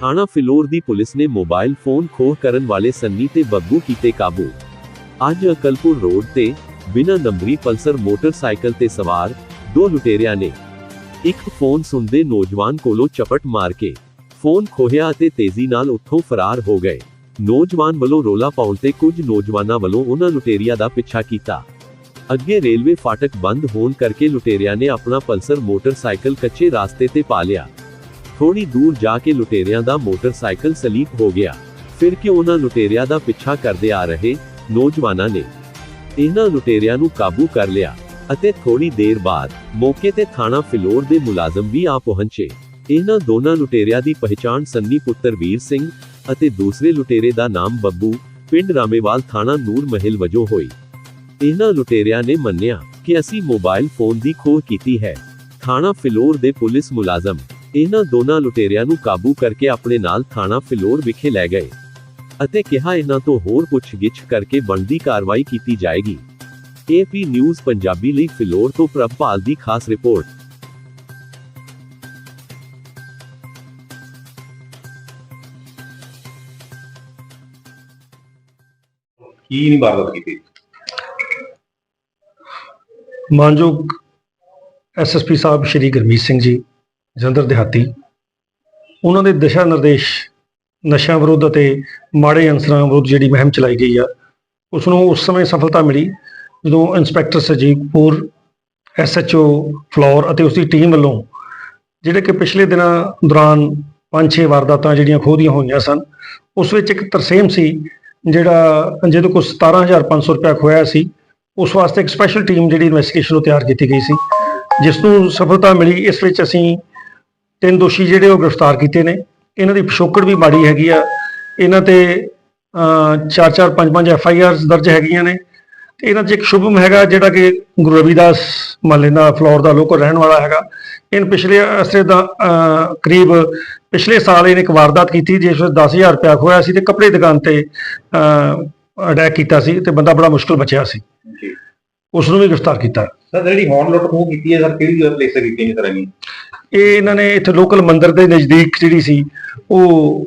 ਥਾਣਾ ਫਿਲੌਰ ਦੀ ਪੁਲਿਸ ਨੇ ਮੋਬਾਈਲ ਫੋਨ ਖੋਹ ਕਰਨ ਵਾਲੇ ਸੰਨੀ ਤੇ ਬੱਬੂ ਕੀਤੇ ਕਾਬੂ। ਅੱਜ ਅਕਲਪੁਰ ਰੋਡ ਤੇ ਬਿਨਾਂ ਨੰਬਰੀ ਪਲਸਰ ਮੋਟਰਸਾਈਕਲ ਤੇ ਸਵਾਰ ਦੋ ਲੁਟੇਰਿਆਂ ਨੇ ਇੱਕ ਫੋਨ ਸੁਣਦੇ ਨੌਜਵਾਨ ਕੋਲੋਂ ਚਪਟ ਮਾਰ ਕੇ ਫੋਨ ਖੋਹਿਆ ਅਤੇ ਤੇਜ਼ੀ ਨਾਲ ਉੱਥੋਂ ਫਰਾਰ ਹੋ ਗਏ। ਨੌਜਵਾਨ ਵੱਲੋਂ ਰੋਲਾ ਪਾਉਣ ਤੇ ਕੁਝ ਨੌਜਵਾਨਾਂ ਵੱਲੋਂ ਉਹਨਾਂ ਲੁਟੇਰੀਆਂ ਦਾ ਪਿੱਛਾ ਕੀਤਾ। ਅੱਗੇ ਰੇਲਵੇ ਫਾਟਕ ਬੰਦ ਹੋਣ ਕਰਕੇ ਲੁਟੇਰਿਆਂ ਨੇ ਆਪਣਾ ਪਲਸਰ ਮੋਟਰਸਾਈਕਲ ਕੱਚੇ ਰਾਸਤੇ ਤੇ ਪਾ ਲਿਆ। ਥੋੜੀ ਦੂਰ ਜਾ ਕੇ ਲੁਟੇਰਿਆਂ ਦਾ ਮੋਟਰਸਾਈਕਲ ਸਲੀਪ ਹੋ ਗਿਆ। ਫਿਰ ਕਿ ਉਹਨਾਂ ਲੁਟੇਰਿਆਂ ਦਾ ਪਿੱਛਾ ਕਰਦੇ ਆ ਰਹੇ ਨੌਜਵਾਨਾਂ ਨੇ? ਇਹਨਾਂ ਲੁਟੇਰਿਆਂ ਨੂੰ ਕਾਬੂ ਕਰ ਲਿਆ ਅਤੇ ਥੋੜੀ ਦੇਰ ਬਾਅਦ ਮੌਕੇ ਤੇ ਥਾਣਾ ਫਿਲੌਰ ਦੇ ਮੁਲਾਜ਼ਮ ਵੀ ਆ ਪਹੁੰਚੇ। ਇਹਨਾਂ ਦੋਨਾਂ ਲੁਟੇਰਿਆਂ ਦੀ ਪਹਿਚਾਣ ਸੰਨੀ ਪੁੱਤਰ ਵੀਰ ਸਿੰਘ ਅਤੇ ਦੂਸਰੇ ਲੁਟੇਰੇ ਦਾ ਨਾਮ ਬੱਬੂ, ਪਿੰਡ ਰਾਮੇਵਾਲ ਥਾਣਾ ਨੂਰ ਮਹਿਲ ਵਜੋਂ ਹੋਈ। ਇਹਨਾਂ ਲੁਟੇਰਿਆਂ ਨੇ ਮੰਨਿਆ ਕਿ ਅਸੀਂ ਮੋਬਾਈਲ ਫੋਨ ਦੀ ਖੋਹ ਕੀਤੀ ਹੈ। ਥਾਣਾ ਫਿਲੌਰ ਦੇ ਪੁਲਿਸ ਮੁਲਾਜ਼ਮ ਇਹਨਾਂ ਦੋਨਾਂ ਲੁਟੇਰਿਆਂ ਨੂੰ ਕਾਬੂ ਕਰਕੇ ਆਪਣੇ ਨਾਲ ਥਾਣਾ ਫਿਲੌਰ ਵਿਖੇ ਲੈ ਗਏ ਅਤੇ ਕਿਹਾ ਇਹਨਾਂ ਤੋਂ ਹੋਰ ਪੁੱਛਗਿੱਛ ਕਰਕੇ ਬਣਦੀ ਕਾਰਵਾਈ ਕੀਤੀ ਜਾਏਗੀ। ਏਪੀ ਨਿਊਜ਼ ਪੰਜਾਬੀ ਲਈ ਫਿਲੌਰ ਤੋਂ ਪ੍ਰਭਪਾਲ ਦੀ ਖਾਸ ਰਿਪੋਰਟ। ਕੀ ਨਹੀਂ ਵਾਰਦਾਤ ਕੀਤੀ? ਮਾਨਯੋਗ ਐਸਐਸਪੀ ਸਾਹਿਬ ਸ਼੍ਰੀ ਗੁਰਮੀਤ ਸਿੰਘ ਜੀ ਜਲੰਧਰ ਦਿਹਾਤੀ। ਉਹਨਾਂ ਦੇ ਦਿਸ਼ਾ ਨਿਰਦੇਸ਼ ਨਸ਼ਿਆਂ ਵਿਰੁੱਧ ਅਤੇ ਮਾੜੇ ਅੰਸਰਾਂ ਵਿਰੁੱਧ ਜਿਹੜੀ ਮੁਹਿੰਮ ਚਲਾਈ ਗਈ ਆ ਉਸ ਨੂੰ ਉਸ ਸਮੇਂ ਸਫਲਤਾ ਮਿਲੀ ਜਦੋਂ ਇੰਸਪੈਕਟਰ ਸਜੀਵ ਸਜੀਵਪੁਰ ਐਸਐਚਓ ਫਲੋਰ ਅਤੇ ਉਸ ਦੀ ਟੀਮ ਵੱਲੋਂ ਜਿਹੜੇ ਕਿ ਪਿਛਲੇ ਦਿਨਾਂ ਦੌਰਾਨ ਪੰਜ ਛੇ ਵਾਰਦਾਤਾਂ ਜਿਹੜੀਆਂ ਖੋਹਦੀਆਂ ਹੋਈਆਂ ਸਨ, ਉਸ ਵਿੱਚ ਇੱਕ ਤਰਸੇਮ ਸੀ ਜਿਹੜਾ ਜਿਹਦੇ ਕੋਲ 17500 ਰੁਪਇਆ ਖੋਇਆ ਸੀ। ਉਸ ਵਾਸਤੇ ਇੱਕ ਸਪੈਸ਼ਲ ਟੀਮ ਜਿਹੜੀ ਇਨਵੈਸਟੀਗੇਸ਼ਨ ਨੂੰ ਤਿਆਰ ਕੀਤੀ ਗਈ ਸੀ ਜਿਸ ਨੂੰ ਸਫਲਤਾ ਮਿਲੀ, ਇਸ ਵਿੱਚ ਅਸੀਂ ਤਿੰਨ ਦੋਸ਼ੀ ਜਿਹੜੇ ਉਹ ਗ੍ਰਿਫਤਾਰ ਕੀਤੇ ਨੇ। ਇਹਨਾਂ ਦੀ ਪਿਛੋਕੜ ਵੀ ਮਾੜੀ ਹੈਗੀ ਆ। ਇਹਨਾਂ ਤੇ ਅਹ, ਚਾਰ ਚਾਰ ਪੰਜ ਪੰਜ ਐਫ ਆਈ ਆਰਸ ਦਰਜ ਹੈਗੀਆਂ ਨੇ। ਤੇ ਇਹਨਾਂ 'ਚ ਇੱਕ ਸ਼ੁਭਮ ਹੈਗਾ ਜਿਹੜਾ ਕਿ ਗੁਰੂ ਰਵਿਦਾਸ ਮਹੱਲੇ ਦਾ ਫਲੋਰ ਦਾ ਲੋਕਲ ਰਹਿਣ ਵਾਲਾ ਹੈਗਾ। ਇਹਨ ਪਿਛਲੇ ਅਰਸੇ ਦਾ ਕਰੀਬ ਪਿਛਲੇ ਸਾਲ ਇਹਨੇ ਇੱਕ ਵਾਰਦਾਤ ਕੀਤੀ ਜਿਸ ਵਿੱਚ 10000 ਰੁਪਇਆ ਖੋਇਆ ਸੀ ਤੇ ਕੱਪੜੇ ਦੁਕਾਨ ਤੇ ਅਟੈਕ ਕੀਤਾ ਸੀ ਤੇ ਬੰਦਾ ਬੜਾ ਮੁਸ਼ਕਲ ਬਚਿਆ ਸੀ। ਜੀ। ਉਸ ਨੂੰ ਵੀ ਗ੍ਰਿਫਤਾਰ ਕੀਤਾ। ਸਰ ਜਿਹੜੀ ਹੌਰਨ ਲੁੱਟ ਖੋਹ ਕੀਤੀ ਹੈ ਸਰ ਕਿਹੜੀ ਜਗ੍ਹਾ ਪਲੇਸ ਤੇ ਕੀਤੀ ਹੈ ਸਰ ਇਹਨੀ? ਇਹ ਇਹਨਾਂ ਨੇ ਇੱਥੇ ਲੋਕਲ ਮੰਦਿਰ ਦੇ ਨਜ਼ਦੀਕ ਜਿਹੜੀ ਸੀ ਉਹ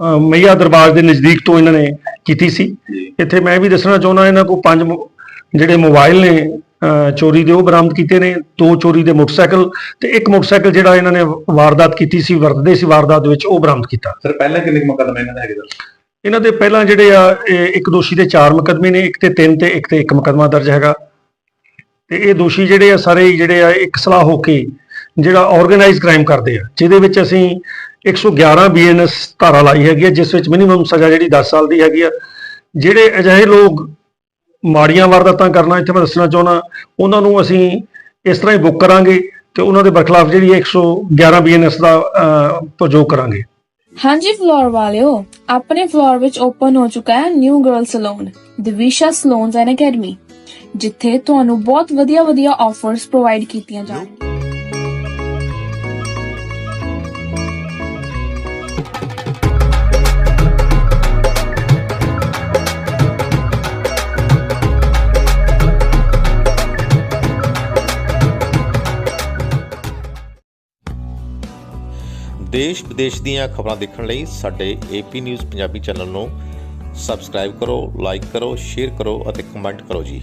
ਅਹ, ਮਈਆ ਦਰਬਾਰ ਦੇ ਨਜ਼ਦੀਕ ਤੋਂ ਇਹਨਾਂ ਨੇ ਕੀਤੀ ਸੀ। ਇੱਥੇ ਮੈਂ ਵੀ ਦੱਸਣਾ ਚਾਹੁੰਦਾ ਇਹਨਾਂ ਕੋਲ ਪੰਜ ਮੋ- ਜਿਹੜੇ ਮੋਬਾਈਲ ਨੇ ਅਹ, ਚੋਰੀ ਦੇ ਉਹ ਬਰਾਮਦ ਕੀਤੇ ਨੇ। ਦੋ ਚੋਰੀ ਦੇ ਮੋਟਰਸਾਈਕਲ ਤੇ ਇੱਕ ਮੋਟਰਸਾਈਕਲ ਜਿਹੜਾ ਇਹਨਾਂ ਨੇ ਵਾਰਦਾਤ ਕੀਤੀ ਸੀ ਵਰਤਦੇ ਸੀ ਵਾਰਦਾਤ ਦੇ ਵਿੱਚ ਉਹ ਬਰਾਮਦ ਕੀਤਾ। ਸਰ ਪਹਿਲਾਂ ਕਿੰਨੇ ਕੁ ਮੁਕੱਦਮੇ ਇਹਨਾਂ ਦੇ ਹੈਗੇ ਸਰ? ਇਹਨਾਂ ਦੇ ਪਹਿਲਾਂ ਜਿਹੜੇ ਆ ਇਹ ਇੱਕ ਦੋਸ਼ੀ ਦੇ ਚਾਰ ਮੁਕੱਦਮੇ ਨੇ ਇੱਕ ਤੇ ਤਿੰਨ ਤੇ ਇੱਕ ਤੇ ਇੱਕ ਮੁਕੱਦਮਾ ਦਰਜ ਹੈਗਾ। ਤੇ ਇਹ ਦੋਸ਼ੀ ਜਿਹੜੇ ਆ ਸਾਰੇ ਹੀ ਜਿਹੜੇ ਆ ਇੱਕ ਸਲਾਹ ਹੋ ਕੇ ਜਿਹੜਾ ਆਰਗੇਨਾਈਜ਼ ਕ੍ਰਾਈਮ ਕਰਦੇ ਆ ਜਿਹਦੇ ਵਿੱਚ ਅਸੀਂ 111 ਬੀਐਨਐਸ ਧਾਰਾ ਲਾਈ ਹੈਗੀ ਆ ਜਿਸ ਵਿੱਚ ਮਿਨੀਮਮ ਸਜ਼ਾ ਜਿਹੜੀ 10 ਸਾਲ ਦੀ ਹੈਗੀ ਆ। ਜਿਹੜੇ ਅਜਿਹੇ ਲੋਕ ਮਾੜੀਆਂ ਵਾਰਦਾਤਾਂ ਕਰਨਾ ਇੱਥੇ ਮੈਂ ਦੱਸਣਾ ਚਾਹੁੰਦਾ ਉਹਨਾਂ ਨੂੰ ਅਸੀਂ ਇਸ ਤਰ੍ਹਾਂ ਹੀ ਬੁੱਕ ਕਰਾਂਗੇ ਤੇ ਉਹਨਾਂ ਦੇ ਬਰਖਲਾਫ ਜਿਹੜੀ ਹੈ 111 ਬੀਐਨਐਸ ਦਾ ਅਹ, ਪ੍ਰਯੋਗ ਕਰਾਂਗੇ। ਹਾਂਜੀ ਫਲੋਰ ਵਾਲਿਓ ਆਪਣੇ ਫਲੋਰ ਵਿੱਚ ਓਪਨ ਹੋ ਚੁੱਕਾ ਹੈ new girl salon Divisha salons and academy ਜਿੱਥੇ ਤੁਹਾਨੂੰ ਬਹੁਤ ਵਧੀਆ ਵਧੀਆ ਆਫਰਸ ਪ੍ਰੋਵਾਈਡ ਕੀਤੀਆਂ ਜਾਣਗੀਆਂ ਦੇਸ਼ ਵਿਦੇਸ਼ ਦੀਆਂ ਖਬਰਾਂ ਦੇਖਣ ਲਈ ਸਾਡੇ ਏਪੀ ਨਿਊਜ਼ ਪੰਜਾਬੀ ਚੈਨਲ ਨੂੰ ਸਬਸਕ੍ਰਾਈਬ ਕਰੋ ਲਾਈਕ ਕਰੋ ਸ਼ੇਅਰ ਕਰੋ ਅਤੇ ਕਮੈਂਟ ਕਰੋ ਜੀ।